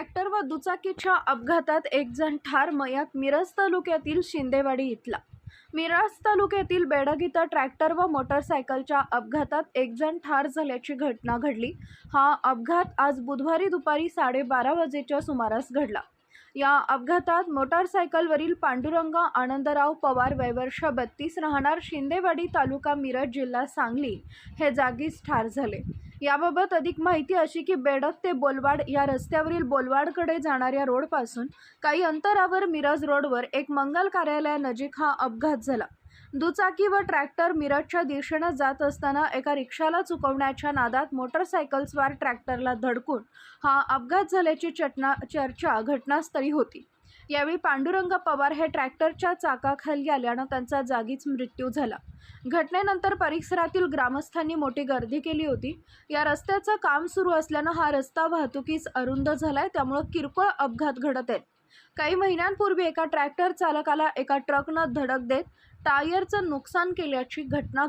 व दुचाकीच्या अपघातात एक जण ठार मयत मिरज तालुक्यातील शिंदेवाडी इथला. मिरज तालुक्यातील बेडग इथं ट्रॅक्टर व मोटरसायकलच्या अपघातात एक जण ठार झाल्याची घटना घडली. हा अपघात आज बुधवारी दुपारी साडेबारा वाजेच्या सुमारास घडला. या अपघातात मोटारसायकलवरील पांडुरंग आनंदराव पवार वयवर्ष बत्तीस राहणार शिंदेवाडी तालुका मिरज जिल्हा सांगली हे जागीच ठार झाले. याबाबत अधिक माहिती अशी की बेडक ते बोलवाड या रस्त्यावरील बोलवाडकडे जाणाऱ्या रोडपासून काही अंतरावर मिरज रोडवर एक मंगल कार्यालयानजीक हा अपघात झाला. दुचाकी व ट्रॅक्टर मिरजच्या दिशेनं जात असताना एका रिक्षाला चुकवण्याच्या नादात मोटरसायकलस्वार ट्रॅक्टरला धडकून हा अपघात झाल्याची चटना चर्चा घटनास्थळी होती. यावेळी पांडुरंग पवार हे ट्रॅक्टरच्या चाकाखाली आल्यानं त्यांचा जागीच मृत्यू झाला. घटनेनंतर परिसरातील ग्रामस्थांनी मोठी गर्दी केली होती. या रस्त्याचं काम सुरू असल्यानं हा रस्ता वाहतुकीस अरुंद झालाय त्यामुळं किरकोळ अपघात घडत आहेत. काही महिन्यांपूर्वी एका ट्रॅक्टर चालकाला एका ट्रकनं धडक देत टायरचं नुकसान केल्याची घटना